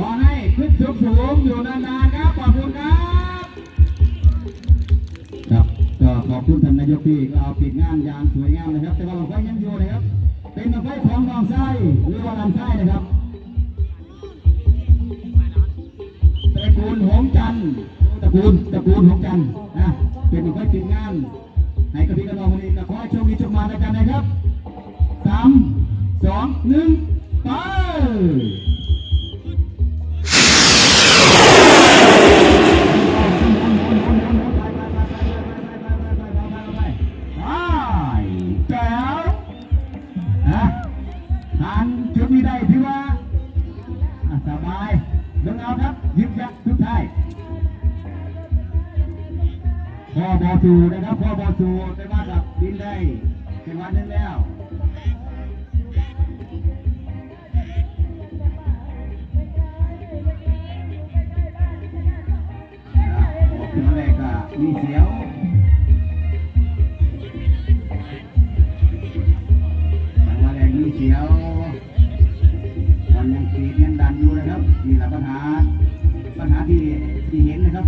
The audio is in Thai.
ขอให้ขึ้นสูงสูงอยู่นานๆครับขอบคุณครับ ครับก็ขอบคุณท่านนายกที่เราปิดงานอย่างสวยงามนะครับ แต่ว่าเราไฟยังอยู่นะครับ เป็นไฟของบางไส้หรือว่าลำไส้นะครับตระกูลหงจันตระกูลตระกูลหงจันนะเป็นไฟปิดงานให้กับพี่กระนองวันนี้ก็ขอให้โชคดีโชคมาแล้วกันนะครับสามสองหนึ่งไป แก้วนะทานชุดนี้ได้ถือว่าสบายลงเอาครับยึกยักทุกท้ายพ่อบอสูนะครับพ่อบอสูไปว่ากับบินได้เป็นวันนึงแล้วออกถึงแรกก็มีเสียว ขียวมันยังตีดยังดันอยู่นะครับนี่แหละปัญหาปัญหาที่ที่เห็นนะครับ